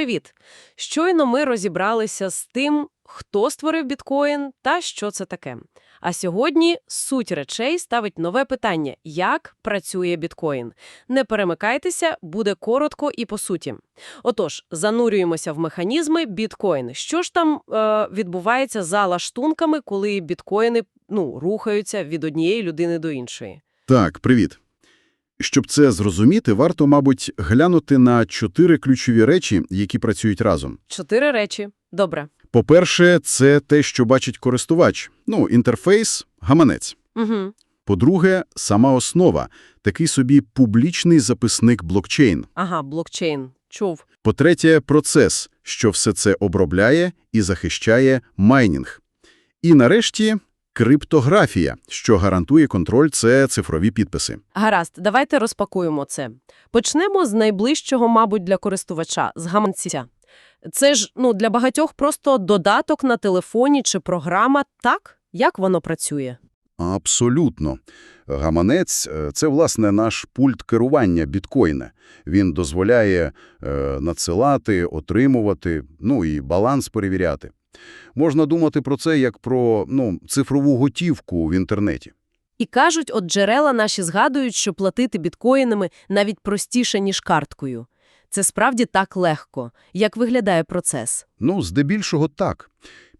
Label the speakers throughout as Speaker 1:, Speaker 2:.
Speaker 1: Привіт! Щойно ми розібралися з тим, хто створив біткоін та що це таке. А сьогодні суть речей ставить нове питання – як працює біткоін? Не перемикайтеся, буде коротко і по суті. Отож, занурюємося в механізми біткоін. Що ж там е, відбувається за лаштунками, коли біткоїни ну, рухаються від однієї людини до іншої?
Speaker 2: Так, привіт. Щоб це зрозуміти, варто, мабуть, глянути на чотири ключові речі, які працюють разом.
Speaker 1: Чотири речі. Добре.
Speaker 2: По-перше, це те, що бачить користувач. Ну, інтерфейс, гаманець.
Speaker 1: Угу.
Speaker 2: По-друге, сама основа – такий собі публічний записник блокчейн.
Speaker 1: Ага, блокчейн. Чув.
Speaker 2: По-третє, процес, що все це обробляє і захищає майнінг. І нарешті криптографія, що гарантує контроль – це цифрові підписи.
Speaker 1: Гаразд, давайте розпакуємо це. Почнемо з найближчого, мабуть, для користувача – з гаманця. Це ж, ну, для багатьох просто додаток на телефоні чи програма. Так? Як воно працює?
Speaker 2: Абсолютно. Гаманець е, – це, власне, наш пульт керування біткоїна. Він дозволяє е, надсилати, отримувати, ну і баланс перевіряти. Можна думати про це як про ну, цифрову готівку в інтернеті.
Speaker 1: І кажуть, от джерела наші згадують, що платити біткоїнами навіть простіше, ніж карткою. Це справді так легко. Як виглядає процес?
Speaker 2: Ну, здебільшого так.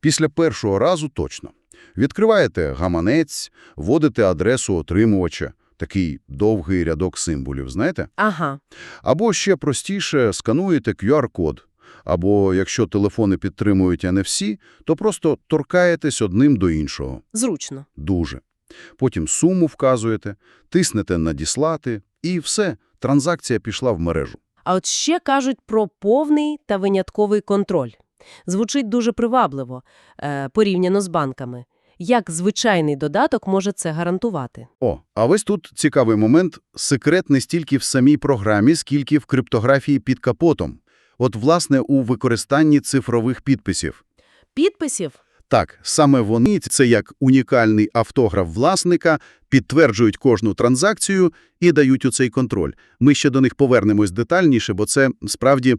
Speaker 2: Після першого разу точно. Відкриваєте гаманець, вводите адресу отримувача, такий довгий рядок символів, знаєте?
Speaker 1: Ага.
Speaker 2: Або ще простіше скануєте QR-код. Або, якщо телефони підтримують NFC, то просто торкаєтесь одним до іншого.
Speaker 1: Зручно.
Speaker 2: Дуже. Потім суму вказуєте, тиснете «Надіслати» і все, транзакція пішла в мережу.
Speaker 1: А от ще кажуть про повний та винятковий контроль. Звучить дуже привабливо, е, порівняно з банками. Як звичайний додаток може це гарантувати?
Speaker 2: О, а ось тут цікавий момент. Секрет не стільки в самій програмі, скільки в криптографії під капотом. От, власне, у використанні цифрових підписів.
Speaker 1: Підписів?
Speaker 2: Так, саме вони, це як унікальний автограф власника, підтверджують кожну транзакцію і дають у цей контроль. Ми ще до них повернемось детальніше, бо це, справді,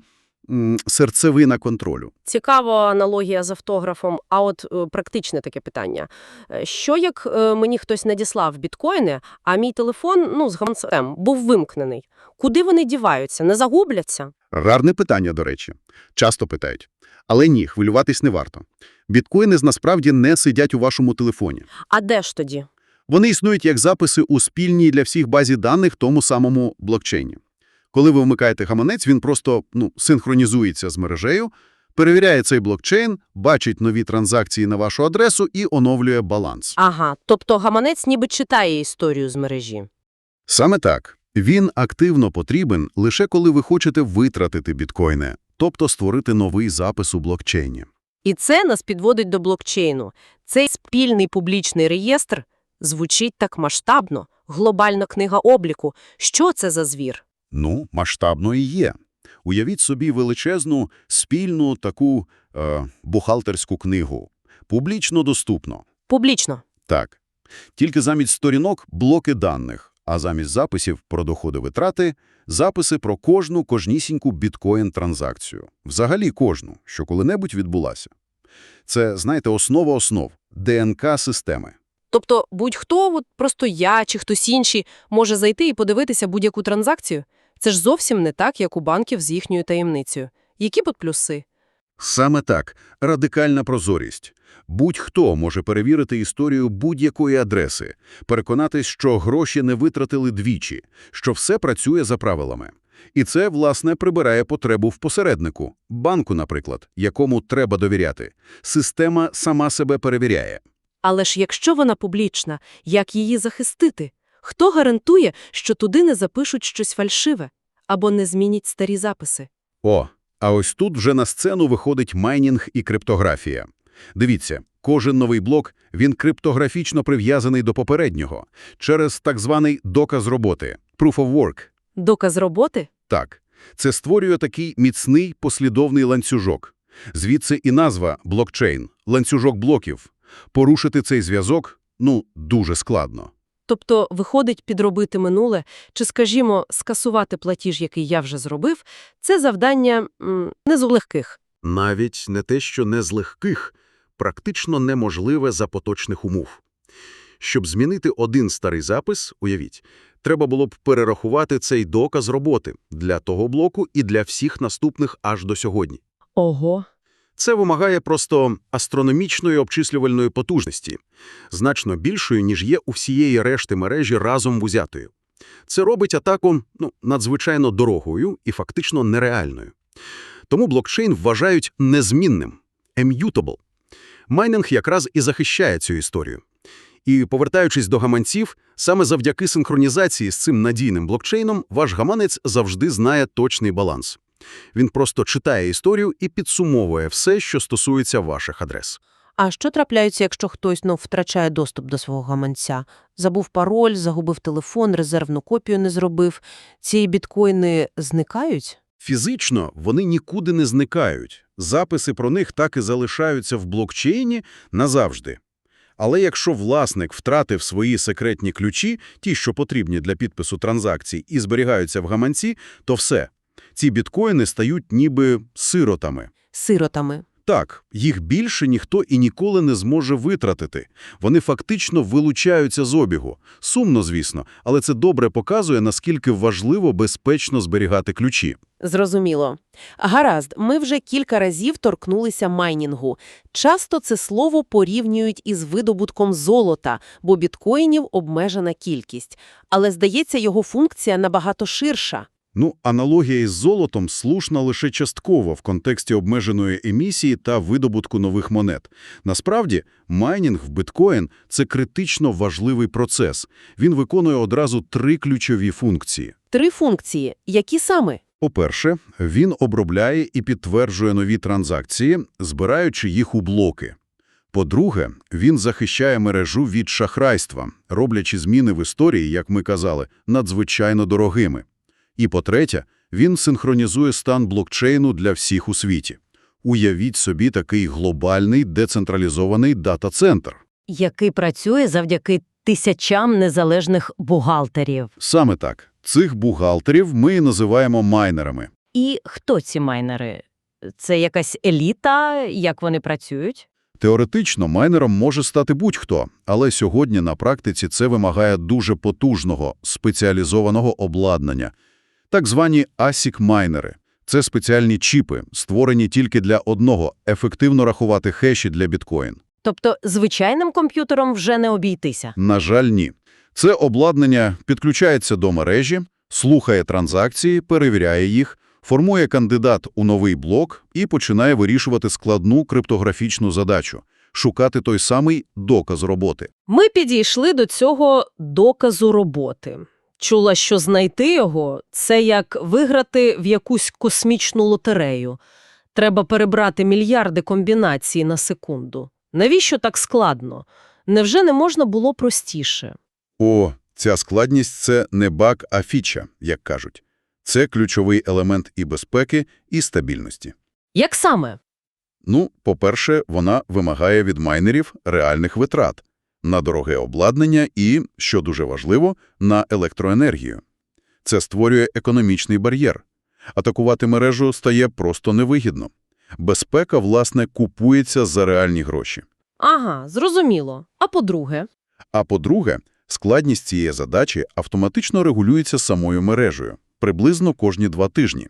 Speaker 2: серцевина контролю.
Speaker 1: Цікава аналогія з автографом, а от е, практичне таке питання. Е, Що як е, мені хтось надіслав біткоїни, а мій телефон, ну, з гаманцем, був вимкнений? Куди вони діваються? Не загубляться?
Speaker 2: Гарне питання, до речі. Часто питають. Але ні, хвилюватись не варто. Біткоїни насправді не сидять у вашому телефоні.
Speaker 1: А де ж тоді?
Speaker 2: Вони існують як записи у спільній для всіх базі даних тому самому блокчейні. Коли ви вмикаєте гаманець, він просто ну, синхронізується з мережею, перевіряє цей блокчейн, бачить нові транзакції на вашу адресу і оновлює баланс.
Speaker 1: Ага, тобто гаманець ніби читає історію з мережі.
Speaker 2: Саме так. Він активно потрібен лише коли ви хочете витратити біткоїни, тобто створити новий запис у блокчейні.
Speaker 1: І це нас підводить до блокчейну. Цей спільний публічний реєстр звучить так масштабно. Глобальна книга обліку. Що це за звір?
Speaker 2: Ну, масштабно і є. Уявіть собі величезну, спільну таку е, бухгалтерську книгу. Публічно доступно.
Speaker 1: Публічно.
Speaker 2: Так. Тільки замість сторінок – блоки даних, а замість записів про доходи-витрати – записи про кожну кожнісіньку біткоін-транзакцію. Взагалі кожну, що коли-небудь відбулася. Це, знаєте, основа основ – ДНК системи.
Speaker 1: Тобто будь-хто, от просто я чи хтось інший, може зайти і подивитися будь-яку транзакцію? Це ж зовсім не так, як у банків з їхньою таємницею. Які тут плюси?
Speaker 2: Саме так. Радикальна прозорість. Будь-хто може перевірити історію будь-якої адреси, переконатись, що гроші не витратили двічі, що все працює за правилами. І це, власне, прибирає потребу в посереднику, банку, наприклад, якому треба довіряти. Система сама себе перевіряє.
Speaker 1: Але ж якщо вона публічна, як її захистити? Хто гарантує, що туди не запишуть щось фальшиве або не змінять старі записи?
Speaker 2: О, а ось тут вже на сцену виходить майнінг і криптографія. Дивіться, кожен новий блок, він криптографічно прив'язаний до попереднього через так званий доказ роботи – proof of work.
Speaker 1: Доказ роботи?
Speaker 2: Так, це створює такий міцний послідовний ланцюжок. Звідси і назва блокчейн – ланцюжок блоків. Порушити цей зв'язок, ну, дуже складно.
Speaker 1: Тобто, виходить підробити минуле, чи, скажімо, скасувати платіж, який я вже зробив, це завдання м, не з легких.
Speaker 3: Навіть не те, що не з легких, практично неможливе за поточних умов. Щоб змінити один старий запис, уявіть, треба було б перерахувати цей доказ роботи для того блоку і для всіх наступних аж до сьогодні.
Speaker 1: Ого.
Speaker 3: Це вимагає просто астрономічної обчислювальної потужності, значно більшої, ніж є у всієї решти мережі разом узятої. Це робить атаку ну, надзвичайно дорогою і фактично нереальною. Тому блокчейн вважають незмінним – immutable. Майнинг якраз і захищає цю історію. І повертаючись до гаманців, саме завдяки синхронізації з цим надійним блокчейном ваш гаманець завжди знає точний баланс. Він просто читає історію і підсумовує все, що стосується ваших адрес.
Speaker 4: А що трапляється, якщо хтось ну, втрачає доступ до свого гаманця? Забув пароль, загубив телефон, резервну копію не зробив. Ці біткоїни зникають?
Speaker 2: Фізично вони нікуди не зникають. Записи про них так і залишаються в блокчейні назавжди. Але якщо власник втратив свої секретні ключі, ті, що потрібні для підпису транзакцій, і зберігаються в гаманці, то все. Ці біткоїни стають ніби сиротами.
Speaker 4: Сиротами.
Speaker 2: Так, їх більше ніхто і ніколи не зможе витратити. Вони фактично вилучаються з обігу. Сумно, звісно, але це добре показує, наскільки важливо безпечно зберігати ключі.
Speaker 4: Зрозуміло. Гаразд, ми вже кілька разів торкнулися майнінгу. Часто це слово порівнюють із видобутком золота, бо біткоїнів обмежена кількість. Але, здається, його функція набагато ширша.
Speaker 2: Ну, аналогія із золотом слушна лише частково в контексті обмеженої емісії та видобутку нових монет. Насправді, майнінг в біткоін – це критично важливий процес. Він виконує одразу три ключові функції.
Speaker 4: Три функції. Які саме?
Speaker 2: По-перше, він обробляє і підтверджує нові транзакції, збираючи їх у блоки. По-друге, він захищає мережу від шахрайства, роблячи зміни в історії, як ми казали, надзвичайно дорогими. І по-третє, він синхронізує стан блокчейну для всіх у світі. Уявіть собі такий глобальний децентралізований дата-центр.
Speaker 5: який працює завдяки тисячам незалежних бухгалтерів.
Speaker 2: Саме так. Цих бухгалтерів ми і називаємо майнерами.
Speaker 5: І хто ці майнери? Це якась еліта, як вони працюють?
Speaker 2: Теоретично майнером може стати будь-хто, але сьогодні на практиці це вимагає дуже потужного, спеціалізованого обладнання. Так звані ASIC-майнери – це спеціальні чіпи, створені тільки для одного – ефективно рахувати хеші для біткоін.
Speaker 5: Тобто звичайним комп'ютером вже не обійтися.
Speaker 2: На жаль, ні. Це обладнання підключається до мережі, слухає транзакції, перевіряє їх, формує кандидат у новий блок і починає вирішувати складну криптографічну задачу – шукати той самий доказ роботи.
Speaker 1: Ми підійшли до цього доказу роботи. Чула, що знайти його – це як виграти в якусь космічну лотерею. Треба перебрати мільярди комбінацій на секунду. Навіщо так складно? Невже не можна було простіше?
Speaker 2: О, ця складність – це не баг, а фіча, як кажуть. Це ключовий елемент і безпеки, і стабільності.
Speaker 1: Як саме?
Speaker 2: Ну, по-перше, вона вимагає від майнерів реальних витрат на дороге обладнання і, що дуже важливо, на електроенергію. Це створює економічний бар'єр. Атакувати мережу стає просто невигідно. Безпека, власне, купується за реальні гроші.
Speaker 1: Ага, зрозуміло. А по-друге?
Speaker 2: А по-друге, складність цієї задачі автоматично регулюється самою мережею, приблизно кожні два тижні.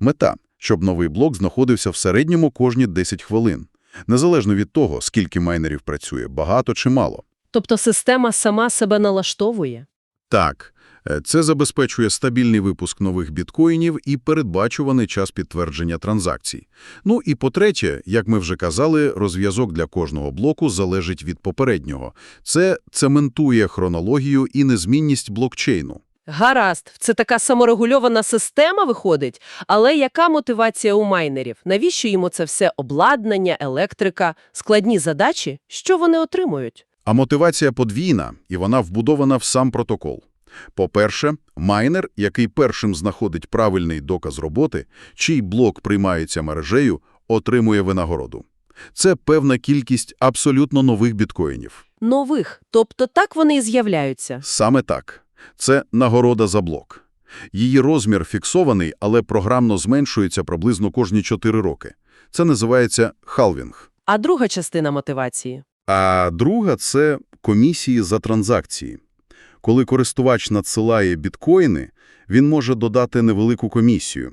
Speaker 2: Мета – щоб новий блок знаходився в середньому кожні 10 хвилин. Незалежно від того, скільки майнерів працює, багато чи мало.
Speaker 1: Тобто система сама себе налаштовує?
Speaker 2: Так, е, це забезпечує стабільний випуск нових біткоїнів і передбачуваний час підтвердження транзакцій. Ну і по-третє, як ми вже казали, розв'язок для кожного блоку залежить від попереднього. Це цементує хронологію і незмінність блокчейну.
Speaker 1: Гаразд, це така саморегульована система виходить. Але яка мотивація у майнерів? Навіщо їм це все обладнання, електрика, складні задачі? Що вони отримують?
Speaker 2: А мотивація подвійна, і вона вбудована в сам протокол. По-перше, майнер, який першим знаходить правильний доказ роботи, чий блок приймається мережею, отримує винагороду. Це певна кількість абсолютно нових біткоїнів.
Speaker 1: Нових, тобто так вони і з'являються.
Speaker 2: Саме так. Це нагорода за блок. Її розмір фіксований, але програмно зменшується приблизно кожні 4 роки. Це називається халвінг.
Speaker 1: А друга частина мотивації?
Speaker 2: А друга – це комісії за транзакції. Коли користувач надсилає біткоїни, він може додати невелику комісію,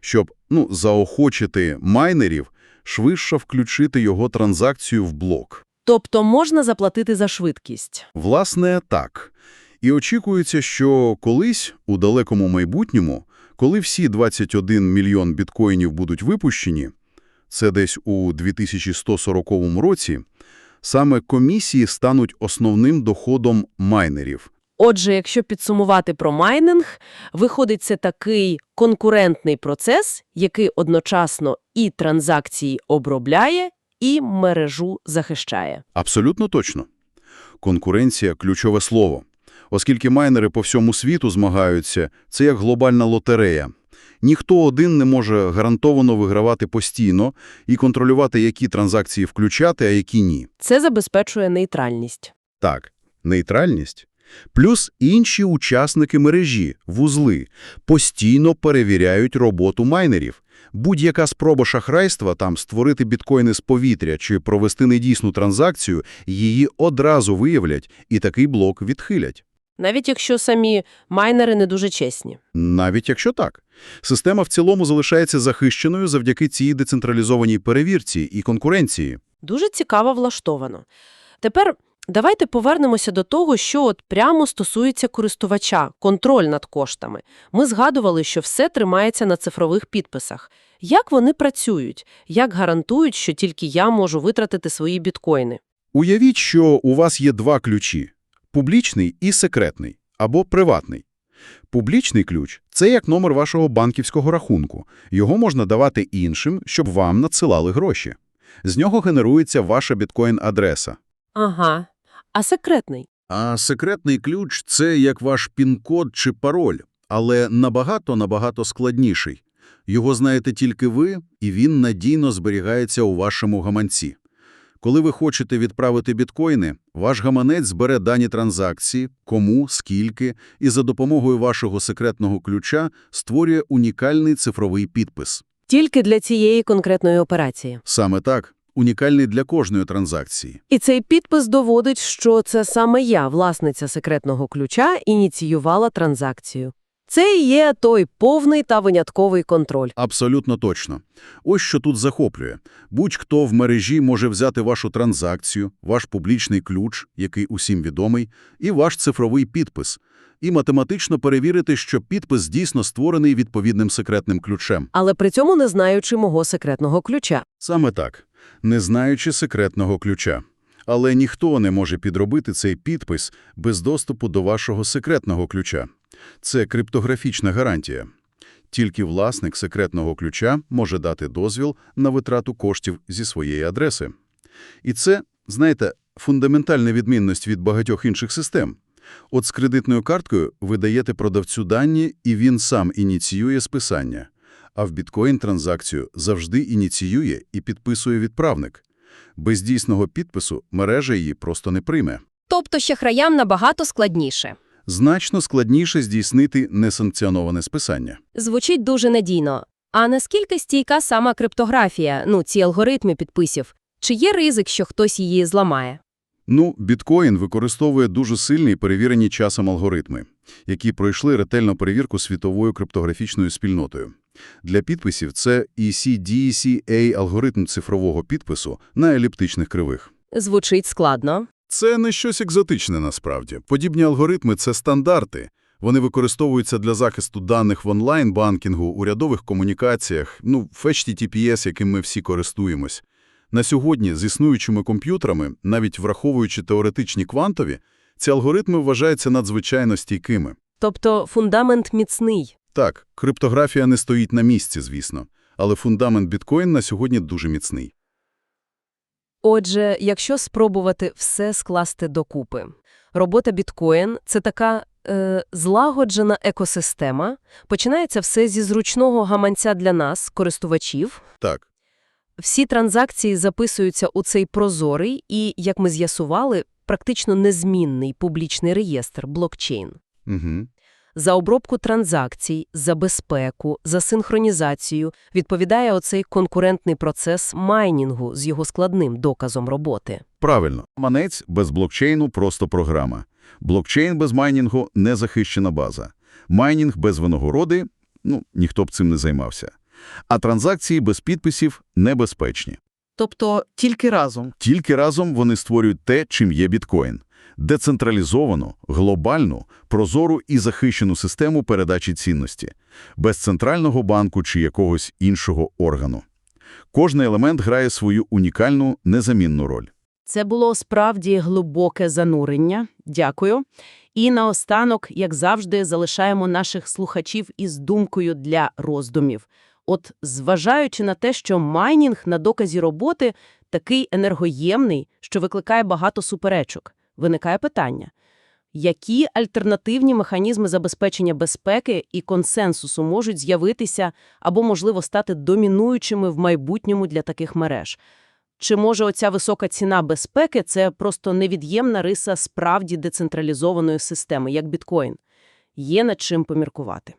Speaker 2: щоб ну, заохочити майнерів швидше включити його транзакцію в блок.
Speaker 1: Тобто можна заплатити за швидкість.
Speaker 2: Власне, так. І очікується, що колись, у далекому майбутньому, коли всі 21 мільйон біткоїнів будуть випущені, це десь у 2140 році, саме комісії стануть основним доходом майнерів.
Speaker 1: Отже, якщо підсумувати про майнинг, виходить це такий конкурентний процес, який одночасно і транзакції обробляє, і мережу захищає.
Speaker 2: Абсолютно точно. Конкуренція – ключове слово. Оскільки майнери по всьому світу змагаються, це як глобальна лотерея. Ніхто один не може гарантовано вигравати постійно і контролювати, які транзакції включати, а які ні.
Speaker 1: Це забезпечує нейтральність.
Speaker 2: Так, нейтральність. Плюс інші учасники мережі, вузли, постійно перевіряють роботу майнерів. Будь-яка спроба шахрайства, там створити біткоїни з повітря чи провести недійсну транзакцію, її одразу виявлять і такий блок відхилять.
Speaker 1: Навіть якщо самі майнери не дуже чесні.
Speaker 2: Навіть якщо так. Система в цілому залишається захищеною завдяки цій децентралізованій перевірці і конкуренції.
Speaker 1: Дуже цікаво влаштовано. Тепер давайте повернемося до того, що от прямо стосується користувача, контроль над коштами. Ми згадували, що все тримається на цифрових підписах. Як вони працюють? Як гарантують, що тільки я можу витратити свої біткоїни?
Speaker 2: Уявіть, що у вас є два ключі – публічний і секретний, або приватний. Публічний ключ – це як номер вашого банківського рахунку. Його можна давати іншим, щоб вам надсилали гроші. З нього генерується ваша біткоін-адреса.
Speaker 1: Ага. А секретний?
Speaker 2: А секретний ключ – це як ваш пін-код чи пароль, але набагато-набагато складніший. Його знаєте тільки ви, і він надійно зберігається у вашому гаманці. Коли ви хочете відправити біткоїни, ваш гаманець збере дані транзакції, кому, скільки, і за допомогою вашого секретного ключа створює унікальний цифровий підпис.
Speaker 1: Тільки для цієї конкретної операції.
Speaker 2: Саме так, унікальний для кожної транзакції.
Speaker 1: І цей підпис доводить, що це саме я, власниця секретного ключа, ініціювала транзакцію. Це і є той повний та винятковий контроль.
Speaker 2: Абсолютно точно. Ось що тут захоплює. Будь-хто в мережі може взяти вашу транзакцію, ваш публічний ключ, який усім відомий, і ваш цифровий підпис, і математично перевірити, що підпис дійсно створений відповідним секретним ключем.
Speaker 1: Але при цьому не знаючи мого секретного ключа.
Speaker 2: Саме так, не знаючи секретного ключа. Але ніхто не може підробити цей підпис без доступу до вашого секретного ключа. Це криптографічна гарантія. Тільки власник секретного ключа може дати дозвіл на витрату коштів зі своєї адреси. І це, знаєте, фундаментальна відмінність від багатьох інших систем. От з кредитною карткою ви даєте продавцю дані, і він сам ініціює списання. А в біткоін-транзакцію завжди ініціює і підписує відправник. Без дійсного підпису мережа її просто не прийме.
Speaker 6: Тобто шахраям набагато складніше.
Speaker 2: Значно складніше здійснити несанкціоноване списання.
Speaker 6: Звучить дуже надійно. А наскільки стійка сама криптографія, ну, ці алгоритми підписів? Чи є ризик, що хтось її зламає?
Speaker 2: Ну, біткоін використовує дуже сильні перевірені часом алгоритми, які пройшли ретельну перевірку світовою криптографічною спільнотою. Для підписів це ECDCA алгоритм цифрового підпису на еліптичних кривих.
Speaker 6: Звучить складно.
Speaker 2: Це не щось екзотичне насправді. Подібні алгоритми – це стандарти. Вони використовуються для захисту даних в онлайн-банкінгу, урядових комунікаціях, ну, в HTTPS, яким ми всі користуємось. На сьогодні з існуючими комп'ютерами, навіть враховуючи теоретичні квантові, ці алгоритми вважаються надзвичайно стійкими.
Speaker 1: Тобто фундамент міцний.
Speaker 2: Так, криптографія не стоїть на місці, звісно, але фундамент біткоін на сьогодні дуже міцний.
Speaker 1: Отже, якщо спробувати все скласти докупи. Робота біткоін – це така е, злагоджена екосистема. Починається все зі зручного гаманця для нас, користувачів.
Speaker 2: Так,
Speaker 1: Всі транзакції записуються у цей прозорий і, як ми з'ясували,
Speaker 7: практично незмінний публічний реєстр блокчейн.
Speaker 2: Угу.
Speaker 7: За обробку транзакцій, за безпеку, за синхронізацію відповідає оцей конкурентний процес майнінгу з його складним доказом роботи.
Speaker 2: Правильно. Манець без блокчейну – просто програма. Блокчейн без майнінгу – незахищена база. Майнінг без винагороди – ну, ніхто б цим не займався. А транзакції без підписів – небезпечні.
Speaker 8: Тобто тільки разом.
Speaker 2: Тільки разом вони створюють те, чим є біткоін – децентралізовану, глобальну, прозору і захищену систему передачі цінності, без центрального банку чи якогось іншого органу. Кожний елемент грає свою унікальну, незамінну роль.
Speaker 1: Це було справді глибоке занурення. Дякую. І наостанок, як завжди, залишаємо наших слухачів із думкою для роздумів. От, зважаючи на те, що майнінг на доказі роботи такий енергоємний, що викликає багато суперечок, виникає питання. Які альтернативні механізми забезпечення безпеки і консенсусу можуть з'явитися або, можливо, стати домінуючими в майбутньому для таких мереж? Чи може оця висока ціна безпеки – це просто невід'ємна риса справді децентралізованої системи, як біткоін? Є над чим поміркувати.